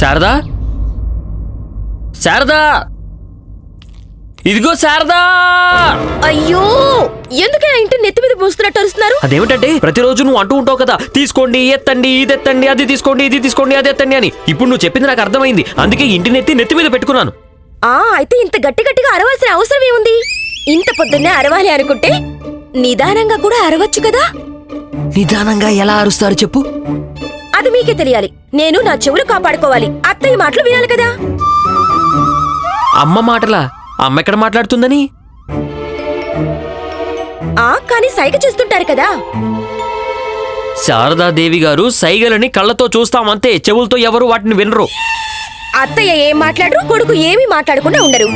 శారదా? శారదా! ఇదిగో శారదా! అయ్యో! ఎందుకు ఇంటి నెత్తి మీద మోస్తున్నట్టు అరుస్తున్నారు? అదేమిటంటే ప్రతిరోజు నువ్వు అంటూ ఉంటావు కదా తీసుకోండి ఎత్తండి ఇది ఎత్తండి అది తీసుకోండి ఇది తీసుకోండి అది ఎత్తండి అని. ఇప్పుడు నువ్వు చెప్పింది నాకు అర్థమైంది. అందుకే ఇంటి నెత్తి నెత్తి మీద పెట్టుకున్నాను. ఆ అయితే ఇంత గట్టి గట్టిగా అరవాల్సిన అవసరం ఏముంది? ఇంత పొద్దున్నే అరవాలి అనుకుంటే నిదానంగా కూడా అరవచ్చు కదా? నిదానంగా ఎలా అరుస్తారు చెప్పు? అది మీకే తెలియాలి. నేను నా చెవులు కాపాడుకోవాలి. అత్తయ్య మాటలు వినాలి కదా? అమ్మ మాటలా? అమ్మ ఎక్కడ మాట్లాడుతుందని? ఆ కానీ సైగ చేస్తుంటారు కదా? శారదాదేవి గారు సైగలని కళ్ళతో చూస్తామంతే చెవులతో ఎవరు వాటిని వినరు. అత్తయ్య ఏం మాట్లాడరు కొడుకు ఏమీ మాట్లాడకుండా ఉండరు.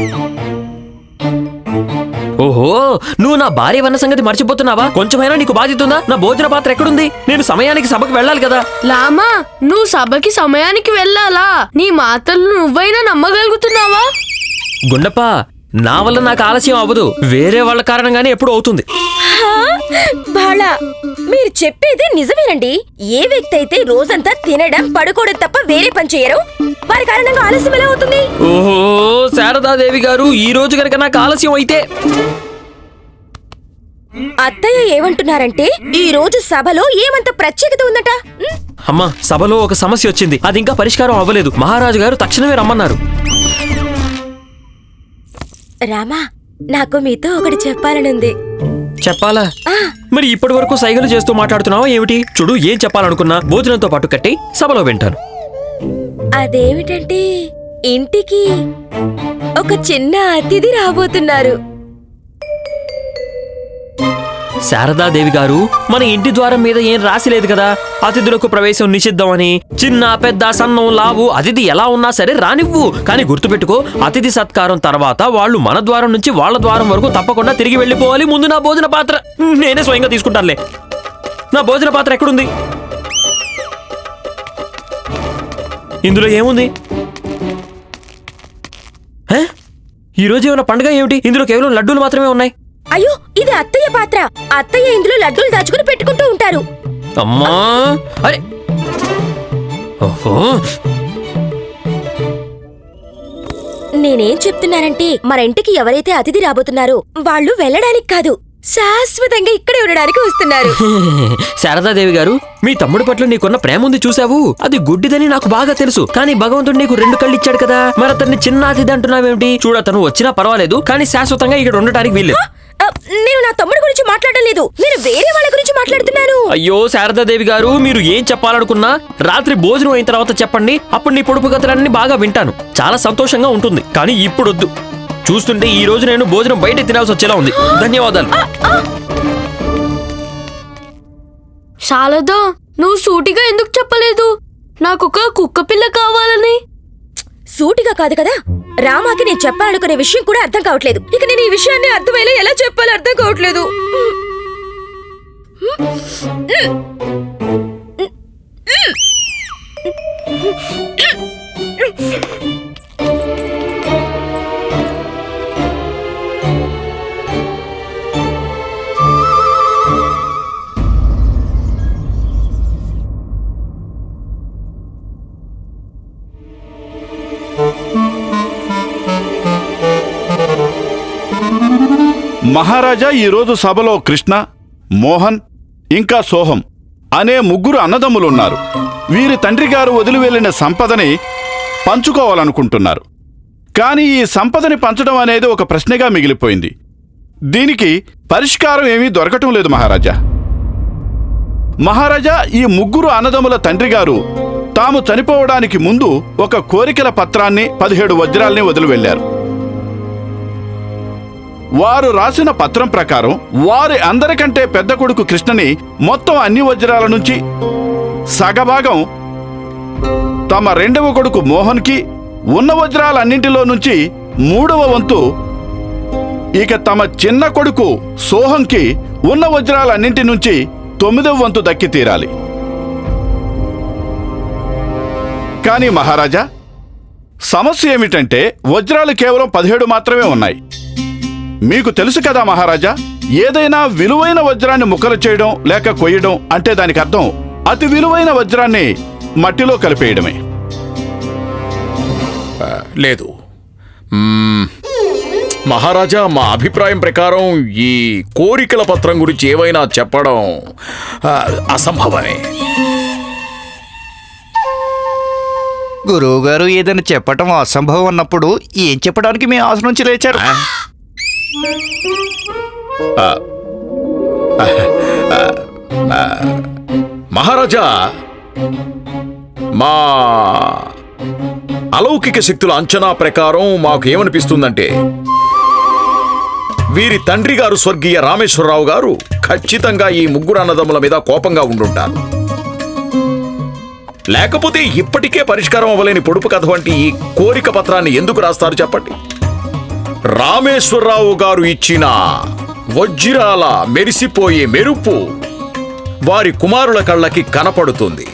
ఓహో నువ్వు నా భార్య వన్న సంగతి మర్చిపోతున్నావా? కొంచెమైనా నీకు బాధ్యత ఉందా? నా భోజన పాత్ర ఎక్కడుంది? నేను సమయానికి సభకు వెళ్ళాలి కదా. లామా నువ్వు సభకి సమయానికి వెళ్ళాలా? నీ మాటలు నువ్వైనా నమ్మగలుగుతున్నావా? గుండప్ప నా వల్ల నాకు ఆలస్యం అవ్వదు. వేరే వాళ్ళ కారణంగానే ఎప్పుడు అవుతుంది? బాళా మీరు చెప్పేది నిజమేనండి. ఏ వ్యక్తి అయితే రోజంతా తినడం పడుకోవడం తప్ప వేరే పని చేయరు? వారి కారణంగా ఆలస్యం ఎలా అవుతుంది? ఓహో శారదాదేవి గారు ఈ రోజు కనుక నాకు ఆలస్యం అయితే. అత్తయ్య ఏమంటున్నారంటే ఈ రోజు సభలో ఏమంత ప్రత్యేకత ఉందట? అమ్మా సభలో ఒక సమస్య వచ్చింది. అది ఇంకా పరిష్కారం అవ్వలేదు. మహారాజు గారు తక్షణమే రమ్మన్నారు. రామా నాకు మీతో ఒకటి చెప్పాలనుంది. చెప్పాలా? మరి ఇప్పటి వరకు సైగలు చేస్తూ మాట్లాడుతున్నావా ఏమిటి? చూడు ఏం చెప్పాలనుకున్నా భోజనంతో పాటు కట్టి సభలో వింటాను. అదేమిటంటే ఇంటికి ఒక చిన్న అతిథి రాబోతున్నారు. శారదాదేవి గారు మన ఇంటి ద్వారం మీద ఏం రాసి లేదు కదా? అతిథులకు ప్రవేశం నిషిద్ధమని చిన్న పెద్ద సన్నం లావు అతిథి ఎలా ఉన్నా సరే రానివ్వు. కానీ గుర్తుపెట్టుకో అతిథి సత్కారం తర్వాత వాళ్ళు మన ద్వారం నుంచి వాళ్ళ ద్వారం వరకు తప్పకుండా తిరిగి వెళ్ళిపోవాలి. ముందు నా భోజన పాత్ర. నేనే స్వయంగా తీసుకుంటానులే. నా భోజన పాత్ర ఎక్కడుంది? ఇందులో ఏముంది? ఈరోజు ఈ రోజు ఏమైనా పండుగ ఏమిటి? ఇందులో కేవలం లడ్డూలు మాత్రమే ఉన్నాయి. అయ్యో ఇది అత్తయ్య పాత్ర. అత్తయ్య ఇందులో లడ్డూలు దాచుకుని పెట్టుకుంటూ ఉంటారు. అమ్మా! అరే! ఓహో! నేనేం చెప్తున్నానంటే మన ఇంటికి ఎవరైతే అతిథి రాబోతున్నారో వాళ్ళు వెళ్ళడానికి కాదు శాశ్వతంగా ఇక్కడే ఉండడానికి వస్తున్నారు. శారదాదేవి గారు మీ తమ్ముడి పట్ల నీకున్న ప్రేమ ఉంది చూసావు అది గుడ్డిదని నాకు బాగా తెలుసు. కానీ భగవంతుడు నీకు రెండు కళ్ళు ఇచ్చాడు కదా. మరి అతన్ని చిన్న అతిథి అంటున్నావేమిటి? చూడు అతను వచ్చినా పర్వాలేదు కానీ శాశ్వతంగా ఇక్కడ ఉండటానికి వీల్లేదు. నేను నా తమ్ముడి గురించి మాట్లాడడం లేదు. నేను వేరే వాళ్ళ గురించి మాట్లాడుతున్నాను అయ్యో శారదాదేవి గారు మీరు ఏం చెప్పాలనుకున్నా రాత్రి భోజనం అయిన తర్వాత చెప్పండి. అప్పుడు నీ పొడుపు కథలన్నీ బాగా వింటాను. చాలా సంతోషంగా ఉంటుంది కానీ ఇప్పుడొద్దు. చూస్తుంటే ఈ రోజు నేను భోజనం బయట తినాల్సి వచ్చేలా ఉంది. ధన్యవాదాలు. శారదా నువ్వు సూటిగా ఎందుకు చెప్పలేదు? నాకొక కుక్క పిల్ల కావాలని. సూటిగా కాదు కదా? రామాకి నేను చెప్పాలనుకునే విషయం కూడా అర్థం కావట్లేదు. ఇక నేను ఈ విషయాన్ని అర్థమయ్యేలా ఎలా చెప్పాలో అర్థం కావట్లేదు. మహారాజా ఈరోజు సభలో కృష్ణ మోహన్ ఇంకా సోహం అనే ముగ్గురు అన్నదమ్ములున్నారు. వీరి తండ్రి గారు వదిలి వెళ్ళిన సంపదని పంచుకోవాలనుకుంటున్నారు. కానీ ఈ సంపదని పంచడం అనేది ఒక ప్రశ్నగా మిగిలిపోయింది. దీనికి పరిష్కారం ఏమీ దొరకటం లేదు మహారాజా. మహారాజా ఈ ముగ్గురు అన్నదమ్ముల తండ్రి గారు తాము చనిపోవడానికి ముందు ఒక కోరికల పత్రాన్ని పదిహేడు వజ్రాల్ని వదిలి వెళ్ళారు వారు రాసిన పత్రం ప్రకారం వారి అందరికంటే పెద్ద కొడుకు కృష్ణని మొత్తం అన్ని వజ్రాల నుంచి సగభాగం తమ రెండవ కొడుకు మోహన్కి ఉన్న వజ్రాలన్నింటిలో నుంచి మూడవ వంతు ఇక తమ చిన్న కొడుకు సోహంకి ఉన్న వజ్రాలన్నింటి నుంచి తొమ్మిదవ వంతు దక్కి తీరాలి. కానీ మహారాజా సమస్య ఏమిటంటే వజ్రాలు కేవలం పదిహేడు మాత్రమే ఉన్నాయి. మీకు తెలుసు కదా మహారాజా ఏదైనా విలువైన వజ్రాన్ని ముక్కలు చేయడం లేక కొయ్యడం అంటే దానికి అర్థం అతి విలువైన వజ్రాన్ని మట్టిలో కలిపేయడమే. లేదు. మహారాజా మా అభిప్రాయం ప్రకారం ఈ కోరికల పత్రం గురించి ఏవైనా చెప్పడం అసంభవమే. గురువు గారు ఏదైనా చెప్పటం అసంభవం అన్నప్పుడు ఏం చెప్పడానికి మీ ఆశ నుంచి లేచారు? మహారాజా మా అలౌకిక శక్తుల అంచనా ప్రకారం మాకు ఏమనిపిస్తుందంటే వీరి తండ్రి గారు స్వర్గీయ రామేశ్వరరావు గారు ఖచ్చితంగా ఈ ముగ్గురు అన్నదమ్ముల మీద కోపంగా ఉండుంటారు. లేకపోతే ఇప్పటికే పరిష్కారం అవ్వలేని పొడుపు కథ వంటి ఈ కోరిక పత్రాన్ని ఎందుకు రాస్తారు చెప్పండి? రామేశ్వరరావు గారు ఇచ్చిన వజ్రాల మెరిసిపోయే మెరుపు వారి కుమారుల కళ్ళకి కనపడుతుంది.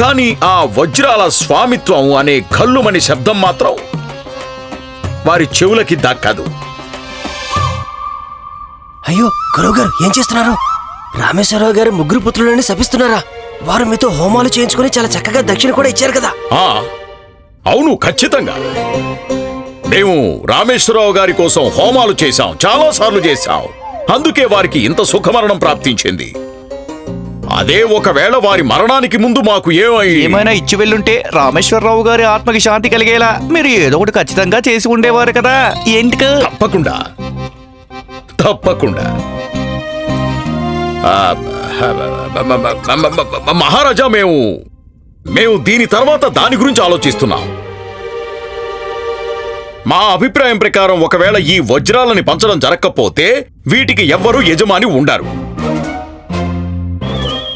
కానీ ఆ వజ్రాల స్వామిత్వం అనే కల్లుమని శబ్దం మాత్రం వారి చెవులకి దక్కదు. అయ్యో గురువు గారు ఏం చేస్తున్నారు? రామేశ్వరరావు గారు ముగ్గురు పుత్రులని శపిస్తున్నారా? వారు మీతో హోమాలు చేయించుకుని చాలా చక్కగా దక్షిణ కూడా ఇచ్చారు కదా. ఆ అవును ఖచ్చితంగా. మేము రామేశ్వరరావు గారి కోసం హోమాలు చేశాం చాలా సార్లు చేశాం. అందుకే వారికి ఇంత సుఖమరణం ప్రాప్తించింది. అదే ఒకవేళ వారి మరణానికి ముందు మాకు ఏమై ఏమైనా ఇచ్చి వెళ్ళుంటే రామేశ్వరరావు గారి ఆత్మకి శాంతి కలిగేలా మీరు ఏదో ఒకటి ఖచ్చితంగా చేసి ఉండేవారు కదా. ఏంటిక తప్పకుండా. తప్పకుండా. ఆ, మ- మ- మ- మ- మ- మహారాజా మేము మేము దీని తర్వాత దాని గురించి ఆలోచిస్తున్నాం. మా అభిప్రాయం ప్రకారం ఒకవేళ ఈ వజ్రాలని పంచడం జరగకపోతే వీటికి ఎవ్వరూ యజమాని ఉండరు.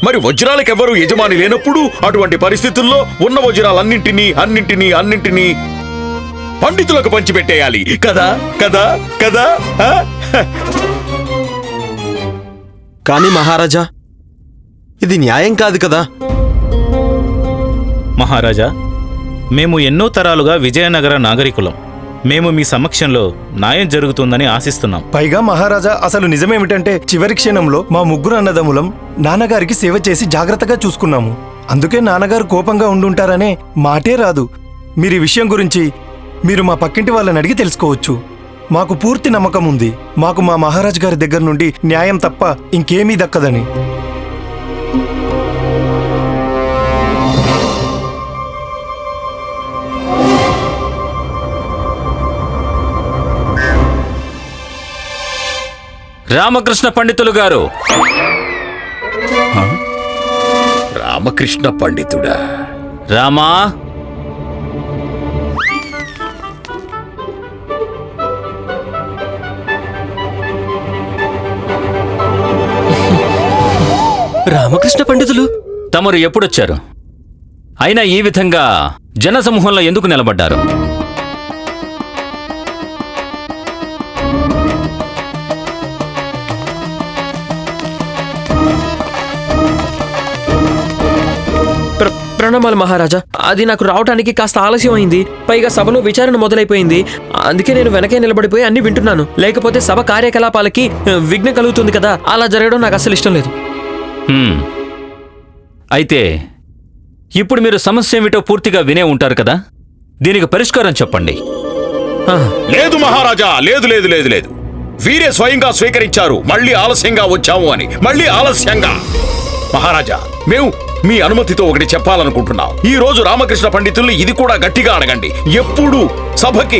మరి వజ్రాలకు ఎవ్వరూ యజమాని లేనప్పుడు అటువంటి పరిస్థితుల్లో ఉన్న వజ్రాలన్నింటినీ అన్నింటినీ అన్నింటినీ పండితులకు పంచిపెట్టేయాలి. కదా? కదా? కదా? కానీ మహారాజా ఇది న్యాయం కాదు కదా? మహారాజా మేము ఎన్నో తరాలుగా విజయనగర నాగరికులం. మేము మీ సమక్షంలో న్యాయం జరుగుతుందని ఆశిస్తున్నాం. పైగా మహారాజా అసలు నిజమేమిటంటే చివరి క్షణంలో మా ముగ్గురు అన్నదమ్ములం నాన్నగారికి సేవ చేసి జాగ్రత్తగా చూసుకున్నాము. అందుకే నాన్నగారు కోపంగా ఉండుంటారనే మాటే రాదు. మీరు ఈ విషయం గురించి మీరు మా పక్కింటి వాళ్ళని అడిగి తెలుసుకోవచ్చు. మాకు పూర్తి నమ్మకం ఉంది. మాకు మా మహారాజ్ గారి దగ్గర నుండి న్యాయం తప్ప ఇంకేమీ దక్కదని. రామకృష్ణ పండితులు గారు. రామకృష్ణ పండితుడా? రామా? రామకృష్ణ పండితులు? తమరు ఎప్పుడొచ్చారు? అయినా ఈ విధంగా జనసమూహంలో ఎందుకు నిలబడ్డారు? ప్రణామాలు మహారాజా అది నాకు రావటానికి కాస్త ఆలస్యం అయింది. పైగా సభలో విచారణ మొదలైపోయింది. అందుకే నేను వెనకే నిలబడిపోయి అన్ని వింటున్నాను. లేకపోతే సభ కార్యకలాపాలకి విఘ్నం కలుగుతుంది కదా? అలా జరగడం నాకు అసలు ఇష్టం లేదు. హ్మ్. అయితే ఇప్పుడు మీరు సమస్య ఏమిటో పూర్తిగా వినే ఉంటారు కదా? దీనికి పరిష్కారం చెప్పండి. ఆ, లేదు మహారాజా లేదు లేదు లేదు లేదు. వీరే స్వయంగా స్వీకరించారు. మళ్ళీ ఆలస్యంగా వచ్చాము అని. మళ్ళీ ఆలస్యంగా. మహారాజా మేము మీ అనుమతితో ఒకటి చెప్పాలనుకుంటున్నాం. ఈ రోజు రామకృష్ణ పండితుల్ని ఇది కూడా గట్టిగా అడగండి. ఎప్పుడు సభకి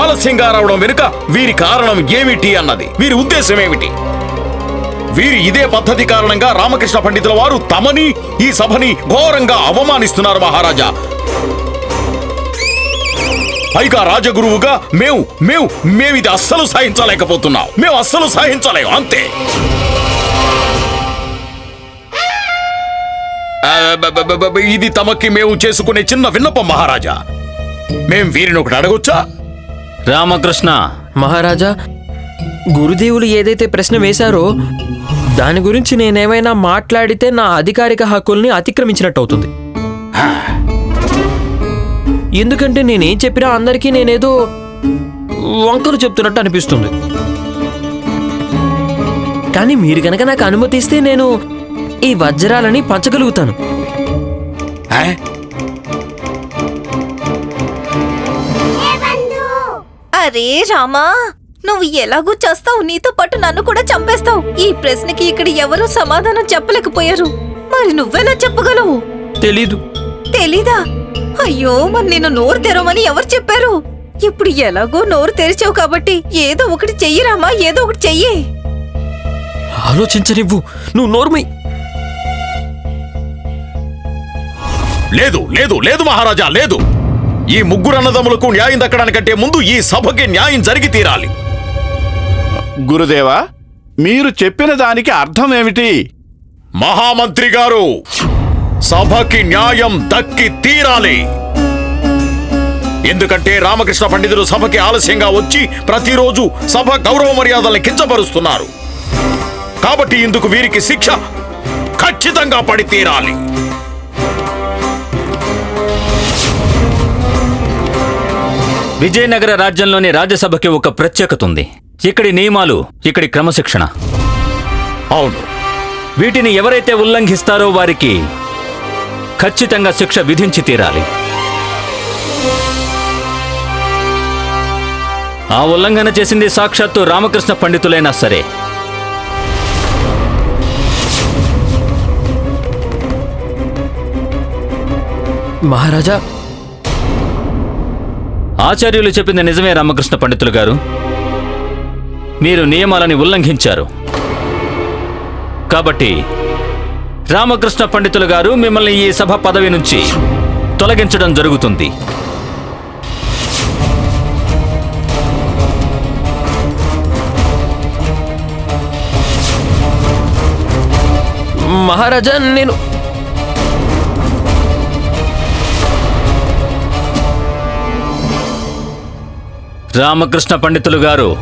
ఆలస్యంగా రావడం వెనుక వీరి కారణం ఏమిటి అన్నది వీరి ఉద్దేశం ఏమిటి? వీరి ఇదే పద్ధతి కారణంగా రామకృష్ణ పండితుల వారు తమని ఈ సభని ఘోరంగా అవమానిస్తున్నారు మహారాజా. పైగా రాజగురువుగా మేము మేము మేమిది ఇది అస్సలు సహించలేకపోతున్నాం. మేము అస్సలు సహించలేము అంతే. ఇది తమకి మేము చేసుకునే చిన్న విన్నపం మహారాజా. మేం వీరిని ఒకటి అడగొచ్చా? రామకృష్ణ. మహారాజా గురుదేవులు ఏదైతే ప్రశ్న వేశారో దాని గురించి నేనేమైనా మాట్లాడితే నా అధికారిక హక్కుల్ని అతిక్రమించినట్టు అవుతుంది ఎందుకంటే నేనేం చెప్పినా అందరికీ నేనేదో వంకలు చెప్తున్నట్టు అనిపిస్తుంది. కానీ మీరు గనక నాకు అనుమతి ఇస్తే నేను ఈ వజ్రాలని పంచగలుగుతాను? అరే రామా నువ్వు ఎలాగూ చేస్తావు? నీతో పాటు నన్ను కూడా చంపేస్తావు. ఈ ప్రశ్నకి ఇక్కడ ఎవరూ సమాధానం చెప్పలేకపోయారు. మరి నువ్వెలా చెప్పగలవు? తెలీదు. తెలీదా? అయ్యో మరి నేను నోరు తెరవమని ఎవరు చెప్పారు? ఇప్పుడు ఎలాగో నోరు తెరిచావు కాబట్టి ఏదో ఒకటి చెయ్యి రామా ఏదో ఒకటి చెయ్యి. ఆలోచించనివ్వు. నువ్వు నోర్మై లేదు లేదు లేదు మహారాజా లేదు. ఈ ముగ్గురు అన్నదమ్ములకు న్యాయం దక్కడానికంటే ముందు ఈ సభకి న్యాయం జరిగి తీరాలి. గురుదేవా మీరు చెప్పిన దానికి అర్థం ఏమిటి మహామంత్రి గారు సభకి న్యాయం దక్కి తీరాలి. ఎందుకంటే రామకృష్ణ పండితులు సభకి ఆలస్యంగా వచ్చి ప్రతిరోజు సభ గౌరవ మర్యాదల్ని కించపరుస్తున్నారు. కాబట్టి ఇందుకు వీరికి శిక్ష ఖచ్చితంగా పడి తీరాలి. విజయనగర రాజ్యంలోని రాజ్యసభకి ఒక ప్రత్యేకత ఉంది. ఇక్కడి నియమాలు ఇక్కడి క్రమశిక్షణ. అవును. వీటిని ఎవరైతే ఉల్లంఘిస్తారో వారికి ఖచ్చితంగా శిక్ష విధించి తీరాలి. ఆ ఉల్లంఘన చేసింది సాక్షాత్తు రామకృష్ణ పండితులైనా సరే. మహారాజా ఆచార్యులు చెప్పింది నిజమే రామకృష్ణ పండితులు గారు. మీరు నియమాలని ఉల్లంఘించారు. కాబట్టి రామకృష్ణ పండితులు గారు మిమ్మల్ని ఈ సభ పదవి నుంచి తొలగించడం జరుగుతుంది. మహారాజా నేను రామకృష్ణ పండితులు గారు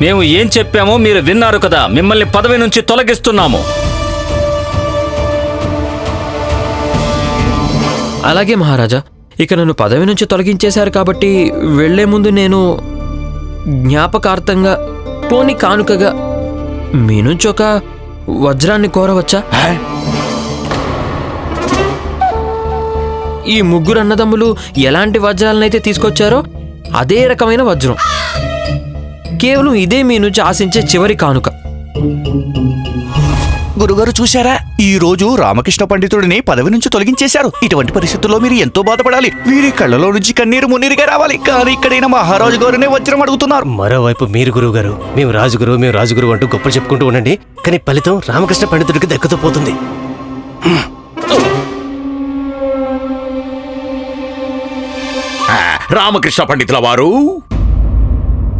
మేము ఏం చెప్పామో మీరు విన్నారు కదా మిమ్మల్ని పదవి నుంచి తొలగిస్తున్నాము. అలాగే మహారాజా ఇక నన్ను పదవి నుంచి తొలగించేశారు కాబట్టి వెళ్ళే ముందు నేను జ్ఞాపకార్థంగా పోని కానుకగా మీ నుంచి ఒక వజ్రాన్ని కోరవచ్చా? ఈ ముగ్గురు అన్నదమ్ములు ఎలాంటి వజ్రాలనైతే తీసుకొచ్చారో అదే రకమైన వజ్రం. కేవలం ఇదే మీ నుంచి ఆశించే చివరి కానుక. గురుగారు చూశారా? ఈ రోజు రామకృష్ణ పండితుడిని పదవి నుంచి తొలగించేశారు. ఇటువంటి పరిస్థితుల్లో మీరు ఎంతో బాధపడాలి. వీరి కళ్ళలో నుంచి కన్నీరు మున్నీరుగా రావాలి. కానీ ఇక్కడైన మహారాజు గారునే వజ్రం అడుగుతున్నారు. మరోవైపు మీరు గురువు గారు మేము రాజుగురు మేము రాజుగురు అంటూ గొప్ప చెప్పుకుంటూ ఉండండి. కానీ ఫలితం రామకృష్ణ పండితుడికి దక్కుతూ పోతుంది. రామకృష్ణ పండితుల వారు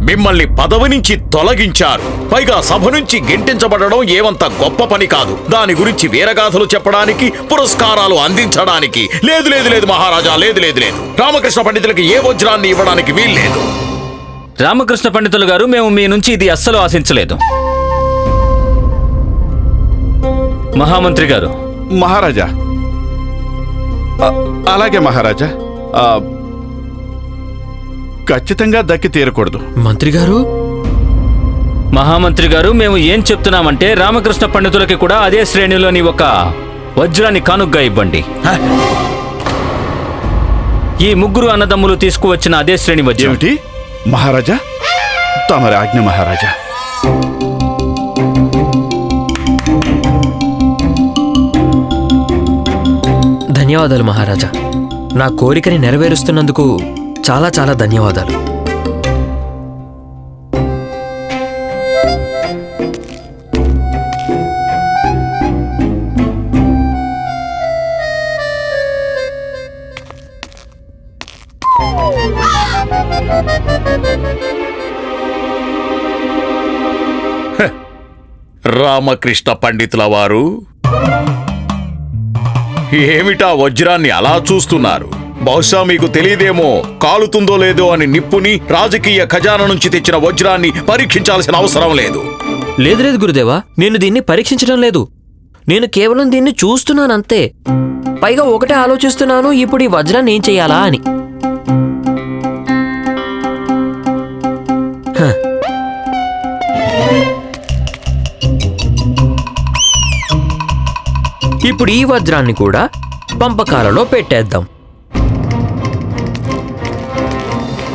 మిమ్మల్ని పదవి నుంచి తొలగించారు. పైగా సభ నుంచి గెంటించబడడం ఏమంత గొప్ప పని కాదు. దాని గురించి వీరగాథలు చెప్పడానికి పురస్కారాలు అందించడానికి. లేదు లేదు లేదు మహారాజా లేదు లేదు లేదు. రామకృష్ణ పండితులకి ఏ వజ్రాన్ని ఇవ్వడానికి వీల్లేదు. రామకృష్ణ పండితులు గారు మేము మీ నుంచి ఇది అస్సలు ఆశించలేదు. మహామంత్రి గారు. మహారాజా అలాగే మహారాజా. ఆ, ఖచ్చితంగా దక్కి తీరకూడదు. మంత్రి గారు మహామంత్రి గారు మేము ఏం చెప్తున్నామంటే రామకృష్ణ పండితులకి కూడా అదే శ్రేణిలోని ఒక వజ్రాన్ని కానుగ్గా ఇవ్వండి. ఈ ముగ్గురు అన్నదమ్ములు తీసుకువచ్చిన అదే శ్రేణి వజ్రం. ఏమిటి? మహారాజా? తమరి ఆజ్ఞ మహారాజా. ధన్యవాదాలు మహారాజా. నా కోరికని నెరవేరుస్తున్నందుకు చాలా చాలా ధన్యవాదాలు. రామకృష్ణ పండితుల వారు ఏమిటా వజ్రాన్ని అలా చూస్తున్నారు? బహుశా మీకు తెలియదేమో కాలుతుందో లేదో అని నిప్పుని రాజకీయ ఖజానా నుంచి తెచ్చిన వజ్రాన్ని పరీక్షించాల్సిన అవసరం లేదు. లేదు లేదు గురుదేవా నేను దీన్ని పరీక్షించడం లేదు. నేను కేవలం దీన్ని చూస్తున్నాను అంతే. పైగా ఒకటే ఆలోచిస్తున్నాను ఇప్పుడు ఈ వజ్రాన్ని ఏం చేయాలా అని. ఇప్పుడు ఈ వజ్రాన్ని కూడా పంపకాలలో పెట్టేద్దాం.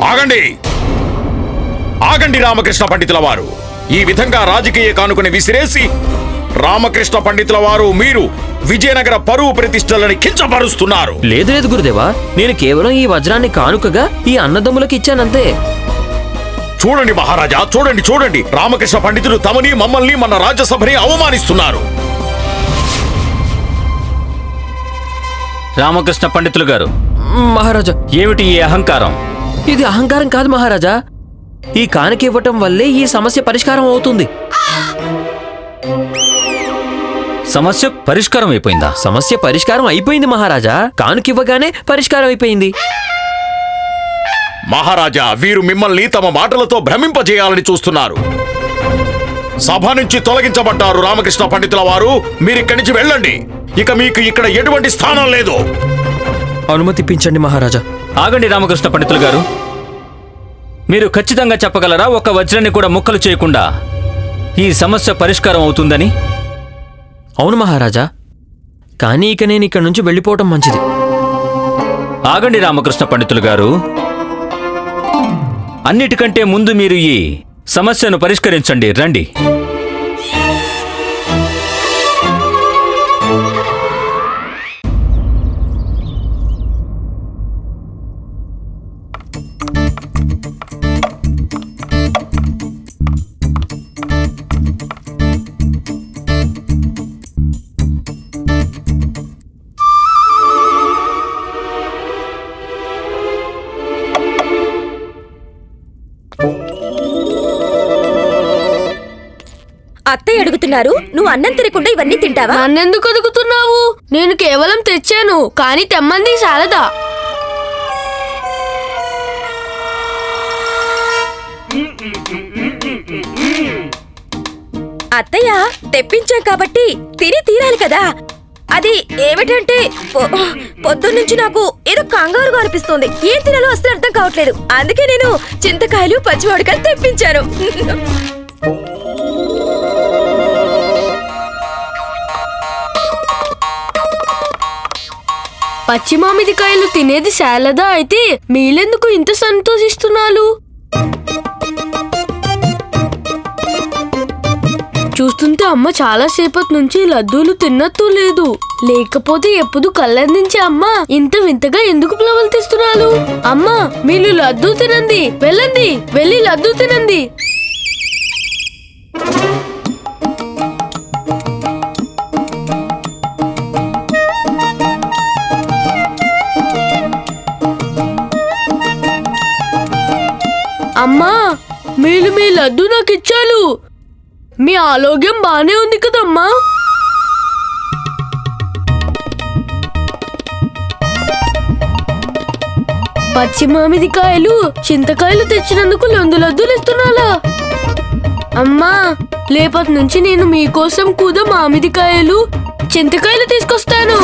ఆగండి. ఆగండి రామకృష్ణ పండితుల వారు. ఈ విధంగా రాజకీయ కానుకని విసిరేసి రామకృష్ణ పండితుల వారు మీరు విజయనగర పరువు ప్రతిష్టలని కించపరుస్తున్నారు. లేదు లేదు గురుదేవా నేను కేవలం ఈ వజ్రాన్ని కానుకగా ఈ అన్నదమ్ములకు ఇచ్చానంతే. చూడండి మహారాజా చూడండి చూడండి. రామకృష్ణ పండితులు తమని మమ్మల్ని మన రాజ్యసభని అవమానిస్తున్నారు. రామకృష్ణ పండితులు గారు మహారాజా. ఏమిటి ఈ అహంకారం? ఇది అహంకారం కాదు మహారాజా. ఈ కానుక ఇవ్వటం వల్లే ఈ సమస్య పరిష్కారం అవుతుంది. సమస్య పరిష్కారం అయిపోయిందా? సమస్య పరిష్కారం అయిపోయింది మహారాజా. కానుక ఇవ్వగానే పరిష్కారం అయిపోయింది. మహారాజా వీరు మిమ్మల్ని తమ మాటలతో భ్రమింపజేయాలని చూస్తున్నారు. సభ నుంచి తొలగించబడ్డారు రామకృష్ణ పండితుల వారు. మీరిక్కడి నుంచి వెళ్ళండి. ఇక మీకు ఇక్కడ ఎటువంటి స్థానం లేదు. అనుమతిపించండి మహారాజా. ఆగండి రామకృష్ణ పండితులు గారు. మీరు ఖచ్చితంగా చెప్పగలరా ఒక వజ్రాన్ని కూడా ముక్కలు చేయకుండా ఈ సమస్య పరిష్కారం అవుతుందని? అవును మహారాజా. కానీ ఇక నేను ఇక్కడి నుంచి వెళ్ళిపోవటం మంచిది. ఆగండి రామకృష్ణ పండితులు గారు. అన్నిటికంటే ముందు మీరు ఈ సమస్యను పరిష్కరించండి రండి. అత్తయ్య అడుగుతున్నారు నువ్వు అన్నం తినకుండా ఇవన్నీ తింటావా? నన్నెందుకు అడుగుతున్నావు? నేను కేవలం తెచ్చాను కానీ తెమ్మంది శారదా అత్తయ్య తెప్పించాం కాబట్టి తిని తీరాలి కదా. అది ఏమిటంటే పొద్దున్నుంచి నాకు ఏదో కంగారుగా అనిపిస్తుంది. ఏం తినాలో అసలు అర్థం కావట్లేదు. అందుకే నేను చింతకాయలు పచ్చిమిరపకాయలు తెప్పించాను. పచ్చి మామిడికాయలు తినేది శాలదా అయితే మీలెందుకు ఇంత సంతోషిస్తున్నారు? చూస్తుంటే అమ్మ చాలా సేపటి నుంచి లడ్డూలు తిన్నట్టు లేదు. లేకపోతే ఎప్పుడు కళ్ళందించే అమ్మ ఇంత వింతగా ఎందుకు ప్లవలు తీస్తున్నారు? అమ్మ మీరు లడ్డూ తినండి వెళ్ళండి వెళ్ళి లడ్డూ తినండి. మీరు మీ లడ్డు నాకు ఇచ్చారు మీ ఆరోగ్యం బానే ఉంది కదమ్మా. పచ్చి మామిడికాయలు చింతకాయలు తెచ్చినందుకు లొందు లడ్డూలు ఇస్తున్నారా అమ్మా లేపటి నుంచి నేను మీకోసం కూడా మామిడికాయలు చింతకాయలు తీసుకొస్తాను.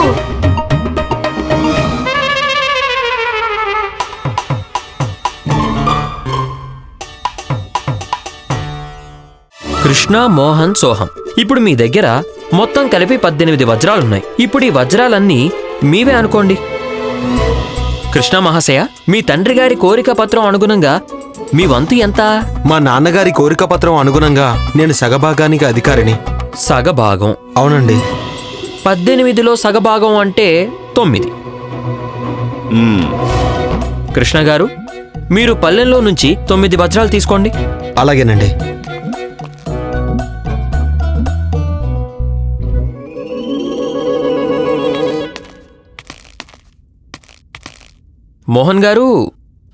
కృష్ణ మోహన్ సోహం. ఇప్పుడు మీ దగ్గర మొత్తం కలిపి పద్దెనిమిది వజ్రాలున్నాయి. ఇప్పుడు ఈ వజ్రాలన్నీ మీవే అనుకోండి. కృష్ణ మహాశయ మీ తండ్రి గారి కోరిక పత్రం అనుగుణంగా మీ వంతు ఎంత? మా నాన్నగారి కోరిక పత్రం అనుగుణంగా నేను సగభాగానికి అధికారిని. సగభాగం. అవునండి. పద్దెనిమిదిలో సగభాగం అంటే తొమ్మిది. కృష్ణ గారు మీరు పల్లెల్లో నుంచి తొమ్మిది వజ్రాలు తీసుకోండి. అలాగేనండి. మోహన్ గారు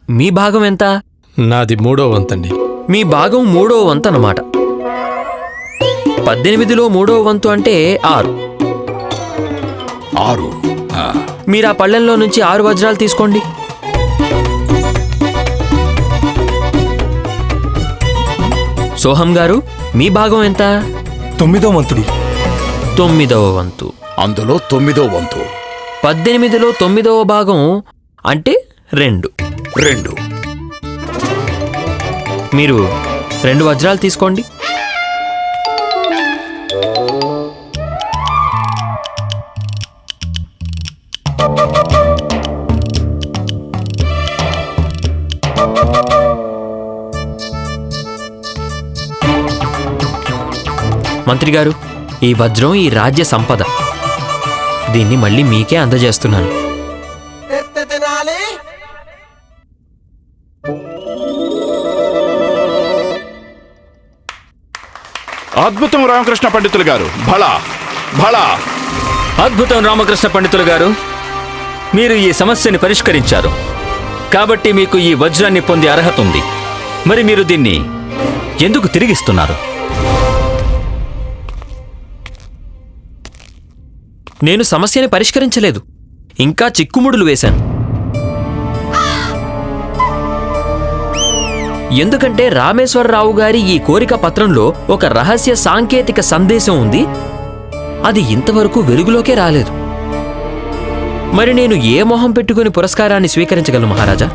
మీ భాగం ఎంత? నాది మూడో వంతండి. మీ భాగం మూడో వంతు అన్నమాట. పద్దెనిమిదిలో మూడో వంతు అంటే ఆరు. ఆరు. ఆ, మీరు ఆ పళ్ళెంలో నుంచి ఆరు వజ్రాలు తీసుకోండి. సోహం గారు మీ భాగం ఎంత? తొమ్మిదో మంతుడి తొమ్మిదవ వంతు. అందులో తొమ్మిదో వంతు. పద్దెనిమిదిలో తొమ్మిదవ భాగం అంటే రెండు. రెండు. మీరు రెండు వజ్రాలు తీసుకోండి. మంత్రి గారు ఈ వజ్రం ఈ రాజ్య సంపద. దీన్ని మళ్ళీ మీకే అందజేస్తున్నాను. అద్భుతం రామకృష్ణ పండితులు గారు. భళా భళా. అద్భుతం రామకృష్ణ పండితులు గారు మీరు ఈ సమస్యని పరిష్కరించారు. కాబట్టి మీకు ఈ వజ్రాన్ని పొందే అర్హత ఉంది. మరి మీరు దీన్ని ఎందుకు తిరిగిస్తున్నారు? నేను సమస్యని పరిష్కరించలేదు. ఇంకా చిక్కుముడులు వేశాను. ఎందుకంటే రామేశ్వరరావు గారి ఈ కోరిక పత్రంలో ఒక రహస్య సాంకేతిక సందేశం ఉంది. అది ఇంతవరకు వెలుగులోకే రాలేదు. మరి నేను ఏ మొహం పెట్టుకుని పురస్కారాన్ని స్వీకరించగలను మహారాజా?